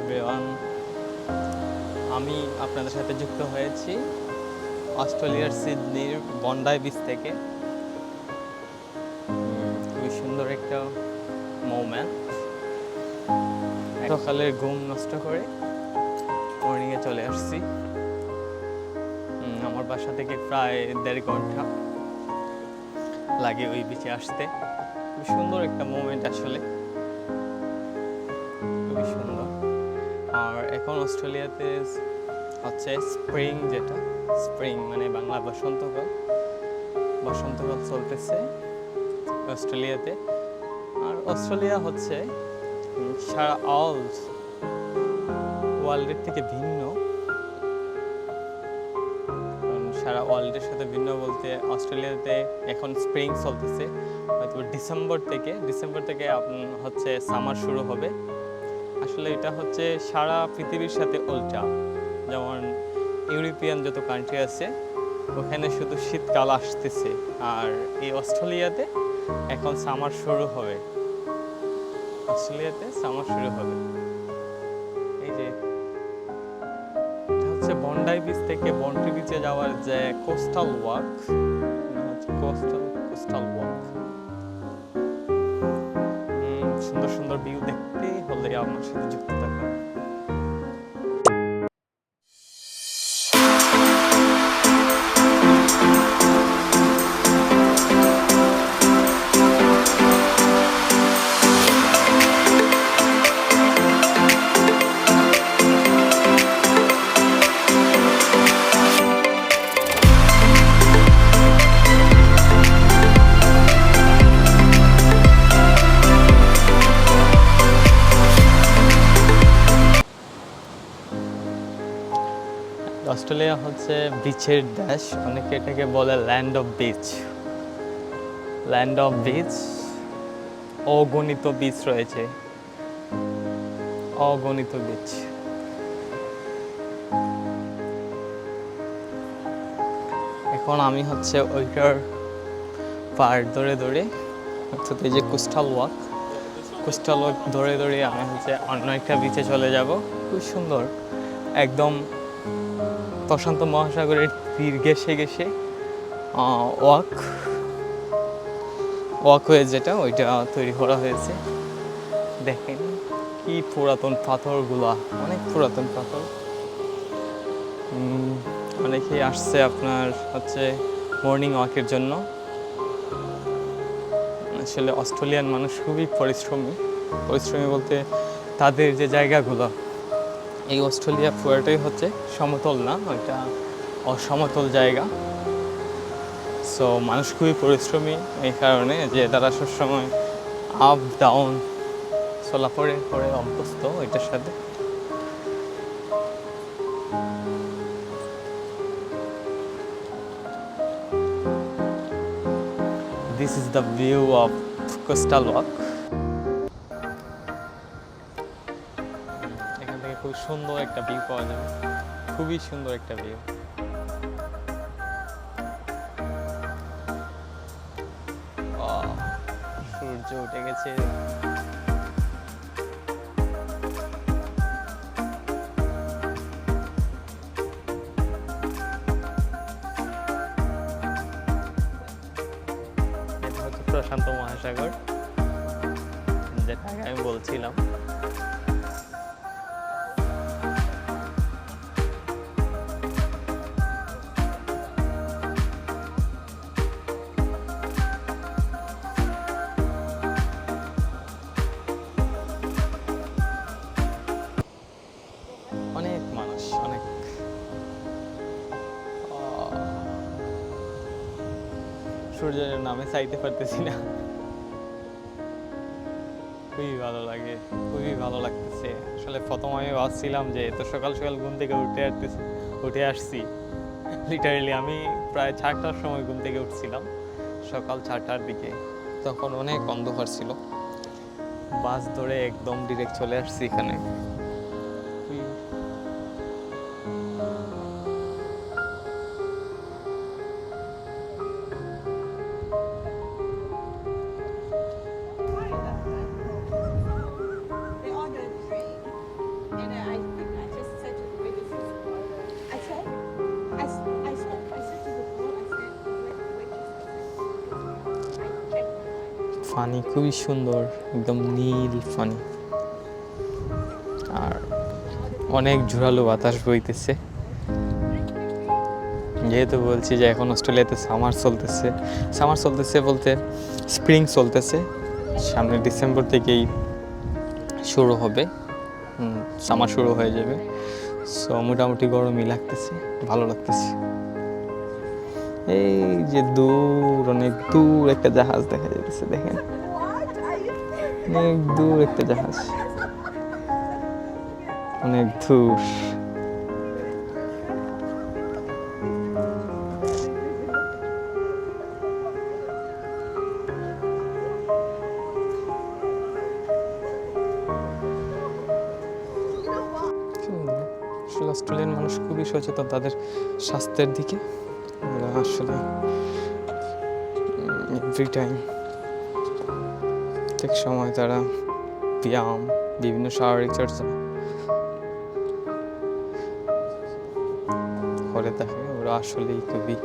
Everyone আমি আপনাদের সাথে যুক্ত হয়েছি অস্ট্রেলিয়ার সিডনির বন্ডাই বিচ থেকে। খুবই সুন্দর একটা মোমেন্ট সকালের ঘুম নষ্ট করে মর্নিংয়ে চলে আসছি। আমার বাসা থেকে প্রায় দেড় ঘণ্টা লাগে ওই বিচে আসতে। খুব সুন্দর একটা মোমেন্ট আসলে। এখন অস্ট্রেলিয়াতে হচ্ছে স্প্রিং যেটা, স্প্রিং মানে বাংলা বসন্তকাল বসন্তকাল চলতেছে অস্ট্রেলিয়াতে। আর অস্ট্রেলিয়া হচ্ছে সারা অল ওয়ার্ল্ডের থেকে ভিন্ন। সারা ওয়ার্ল্ডের সাথে ভিন্ন বলতে অস্ট্রেলিয়াতে এখন স্প্রিং চলতেছে। হয়তো ডিসেম্বর থেকে ডিসেম্বর থেকে হচ্ছে সামার শুরু হবে। আসলে এটা হচ্ছে সারা পৃথিবীর সাথে উল্টা। যেমন ইউরোপিয়ান যত কান্ট্রি আছে, ওখানে শুধু শীতকাল আসতেছে। আর এই অস্ট্রেলিয়াতে এখন সামার শুরু হবে। অস্ট্রেলিয়াতে সামার শুরু হবে। এই যে হচ্ছে বন্ডাই বিচ থেকে বন্টি বিচে যাওয়ার যে কোস্টাল ওয়াক কোস্টাল সুন্দর ভিউ দেখতে হলে আমার সাথে যুক্ত থাকুন অস্ট্রেলিয়া হচ্ছে বিচের দেশ অনেকে এটাকে বলে land of beach land of beach অগণিত বিচ রয়েছে। অগণিত বিচ এখন আমি হচ্ছে ওইটার পার ধরে ধরে অর্থাৎ এই যে কোস্টাল ওয়াক কোস্টাল ওয়াক ধরে ধরে আমি হচ্ছে অন্য একটা বিচে চলে যাব। খুব সুন্দর। একদম প্রশান্ত মহাসাগরের তীর ঘেসে ঘেসে ওয়াক ওয়াকওয়ে যেটা, ওইটা তৈরি করা হয়েছে। দেখেন কি পুরাতন পাথরগুলা, অনেক পুরাতন পাথর। অনেকেই আসছে আপনার হচ্ছে মর্নিং ওয়াকের জন্য। আসলে অস্ট্রেলিয়ান মানুষ খুবই পরিশ্রমী। পরিশ্রমী বলতে তাদের যে জায়গাগুলো এই অস্ট্রেলিয়া পুরোটাই হচ্ছে সমতল না, ওইটা অসমতল জায়গা। সো মানুষ খুবই পরিশ্রমী এই কারণে যে তারা সবসময় আপ ডাউন চলাফরে করে অভ্যস্ত ওইটার সাথে। This is the view of coastal walk খুব সুন্দর একটা ভিউ পাওয়া যাবে। খুবই সুন্দর একটা ভিউ সূর্য উঠে গেছে। প্রশান্ত মহাসাগর যেটা আমি বলছিলাম। সূর্যের নামে চাইতে পারতেছি না। খুবই ভালো লাগে, খুবই ভালো লাগতেছে। আসলে প্রথম আমি ভাবছিলাম যে এত সকাল সকাল ঘুম থেকে উঠে আসতেছি উঠে আসছি। লিটারেলি আমি প্রায় চারটার সময় ঘুম থেকে উঠছিলাম, সকাল চারটার দিকে। তখন অনেক অন্ধকার ছিল। বাস ধরে একদম ডিরেক্ট চলে আসছি এখানে। ফানি খুবই সুন্দর, একদম নীল ফানি আর অনেক ঝোরালো বাতাস বইতেছে। যেহেতু বলছি যে এখন অস্ট্রেলিয়াতে সামার চলতেছে সামার চলতেছে বলতে স্প্রিং চলতেছে সামনে ডিসেম্বর থেকেই শুরু হবে। সামার শুরু হয়ে যাবে। সো মোটামুটি গরমই লাগতেছে, ভালো লাগতেছে। এই যে দূর, অনেক দূর একটা জাহাজ দেখা যাচ্ছে দেখেন। অনেক দূর একটা জাহাজ। অনেক দূর। অস্ট্রেলিয়ান মানুষ খুবই সচেতন তাদের স্বাস্থ্যের দিকে। ওরা আসলে এভরি টাইম ঠিক সময় তারা ব্যায়াম, বিভিন্ন শারীরিক চর্চা করে থাকে, ওরা আসলেই খুবই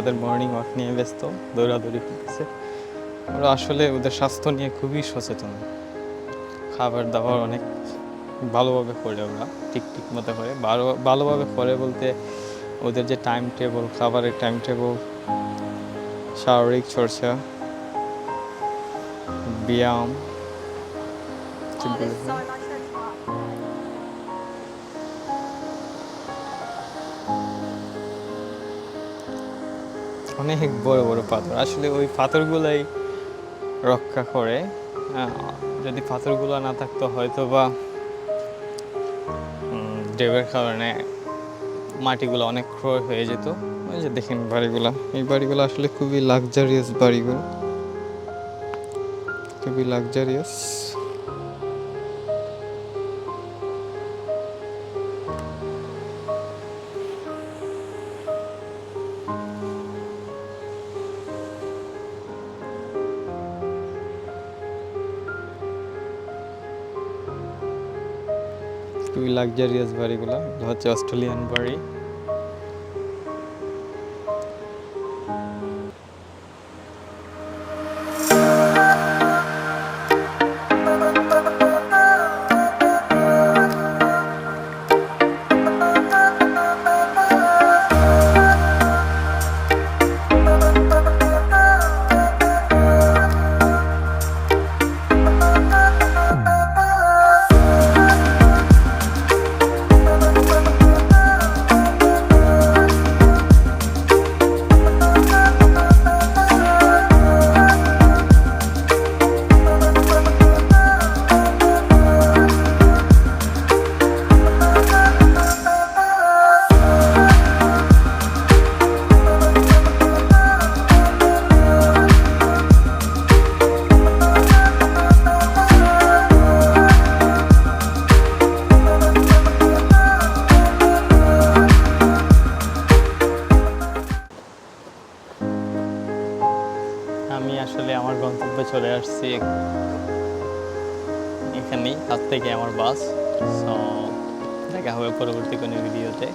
তাদের মর্নিং ওয়াক নিয়ে ব্যস্ত দৌড়াদৌড়ি করতেছে। ওরা আসলে ওদের স্বাস্থ্য নিয়ে খুবই সচেতন। খাবার দাবার অনেক ভালোভাবে করে ওরা ঠিক ঠিক মতো করে। ভালো ভালোভাবে করে বলতে ওদের যে টাইম টেবল খাবারের টাইম টেবল শারীরিক চর্চা ব্যায়াম অনেক বড় বড় পাথর। আসলে ওই পাথরগুলাই রক্ষা করে। যদি পাথরগুলো না থাকতো হয়তো বা ডেবের কারণে মাটিগুলো অনেক ক্ষয় হয়ে যেত। ওই যে দেখেন বাড়িগুলা। এই বাড়িগুলো আসলে খুবই লাক্সারিয়াস বাড়িগুলো। খুবই লাক্সারিয়াস খুবই লাক্সারিয়াস বাড়িগুলো। হচ্ছে অস্ট্রেলিয়ান বাড়ি। আমি আসলে আমার গন্তব্যে চলে আসছি এখানেই, হাত থেকে আমার বাস। সো দেখা হবে পরবর্তী কোনো ভিডিওতে